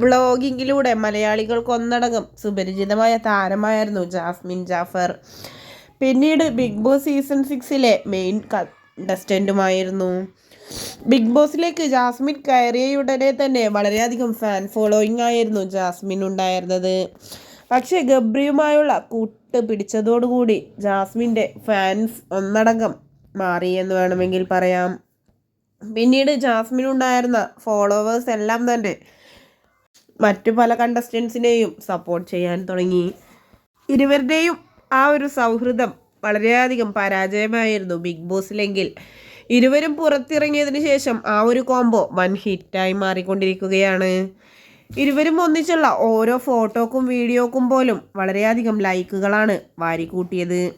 വ്ളോഗിങ്ങിലൂടെ മലയാളികൾക്ക് ഒന്നടങ്കം സുപരിചിതമായ താരമായിരുന്നു ജാസ്മിൻ ജാഫർ. പിന്നീട് ബിഗ് ബോസ് സീസൺ സിക്സിലെ മെയിൻ കണ്ടസ്റ്റന്റുമായിരുന്നു ബിഗ് ബോസിലേക്ക് ജാസ്മിൻ കയറിയയുടനെ തന്നെ വളരെയധികം ഫാൻ ഫോളോയിങ് ആയിരുന്നു ജാസ്മിൻ ഉണ്ടായിരുന്നത്. പക്ഷേ ഗബ്രിയുമായുള്ള കൂട്ട് പിടിച്ചതോടുകൂടി ജാസ്മിന്റെ ഫാൻസ് ഒന്നടങ്കം മാറി എന്ന് വേണമെങ്കിൽ പറയാം. പിന്നീട് ജാസ്മിൻ ഉണ്ടായിരുന്ന ഫോളോവേഴ്സ് എല്ലാം തന്നെ മറ്റു പല കണ്ടസ്റ്റൻസിനെയും സപ്പോർട്ട് ചെയ്യാൻ തുടങ്ങി. ഇരുവരുടെയും ആ ഒരു സൗഹൃദം വളരെയധികം പരാജയമായിരുന്നു ബിഗ് ബോസിലെങ്കിൽ. ഇരുവരും പുറത്തിറങ്ങിയതിന് ശേഷം ആ ഒരു കോംബോ വൻ ഹിറ്റായി മാറിക്കൊണ്ടിരിക്കുകയാണ്. ഇരുവരും ഒന്നിച്ചുള്ള ഓരോ ഫോട്ടോക്കും വീഡിയോക്കും പോലും വളരെയധികം ലൈക്കുകളാണ് വാരിക്കൂട്ടിയത്.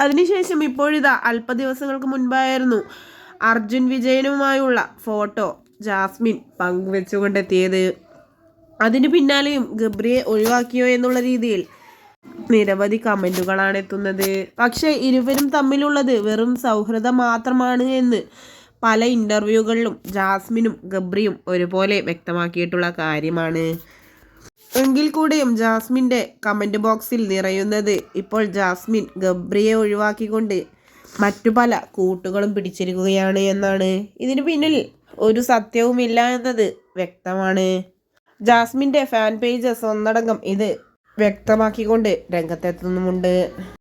അതിനുശേഷം ഇപ്പോഴിതാ അല്പ ദിവസങ്ങൾക്ക് മുൻപായിരുന്നു അർജുൻ വിജയനുമായുള്ള ഫോട്ടോ ജാസ്മിൻ പങ്കുവെച്ചുകൊണ്ടെത്തിയത്. അതിന് പിന്നാലെയും ഗബ്രിയെ ഒഴിവാക്കിയോ എന്നുള്ള രീതിയിൽ നിരവധി കമന്റുകളാണ് എത്തുന്നത്. പക്ഷേ ഇരുവരും തമ്മിലുള്ളത് വെറും സൗഹൃദം മാത്രമാണ് എന്ന് പല ഇന്റർവ്യൂകളിലും ജാസ്മിനും ഗബ്രിയും ഒരുപോലെ വ്യക്തമാക്കിയിട്ടുള്ള കാര്യമാണ്. എങ്കിൽ കൂടെയും ജാസ്മിന്റെ കമന്റ് ബോക്സിൽ നിറയുന്നത് ഇപ്പോൾ ജാസ്മിൻ ഗബ്രിയെ ഒഴിവാക്കിക്കൊണ്ട് മറ്റു പല കൂട്ടുകളും പിടിച്ചിരിക്കുകയാണ് എന്നാണ്. ഇതിന് പിന്നിൽ ഒരു സത്യവുമില്ല എന്നത് വ്യക്തമാണ്. ജാസ്മിന്റെ ഫാൻ പേജസ് ഒന്നടങ്കം ഇത് വ്യക്തമാക്കിക്കൊണ്ട് രംഗത്തെത്തുന്നുമുണ്ട്.